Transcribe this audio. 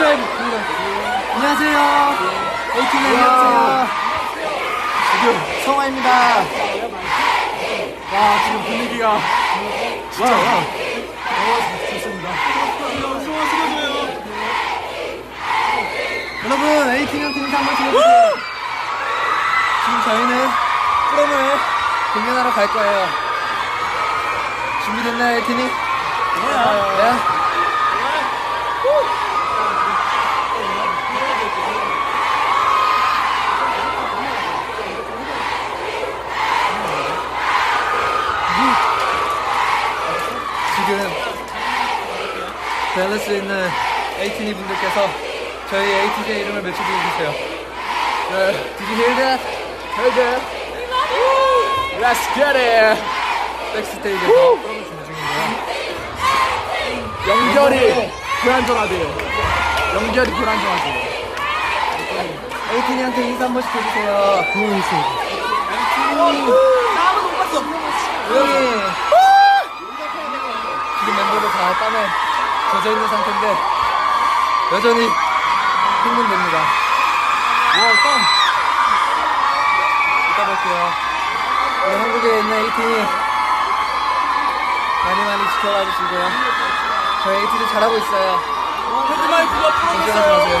브이라이브 안녕하세요. 에이틴 안녕하세요. 지금 성화입니다. 와 지금 분위기가 와, 와. 좋습니다. 여러분 에이틴한테 인사 한번 해주세요. 지금 저희는 프로모에 공연하러 갈 거예요. 준비됐나요 에이틴이? 네. 지금 벨러스에 있는 에이티니 분들께서 저희 에이티제 이름을 외쳐주고 계세요. 네, Did you hear that? Heard that? Let's get it! 백스테이지에서 프로를 준비 중인데요. 연결이 불안정하대요. 연결이 불안정하대요. 에이티니한테 인사 한 번씩 해주세요. 조용히. 지금 멤버들 다 땀에 젖어 있는 상태인데 여전히 흥분됩니다. 와, 땀. 이따 볼게요. 우리 한국에 있는 에이틴이 많이 많이 지켜봐 주시고요. 저희 에이틴이 잘하고 있어요. 헤드마이크가 걱정하지 마세요.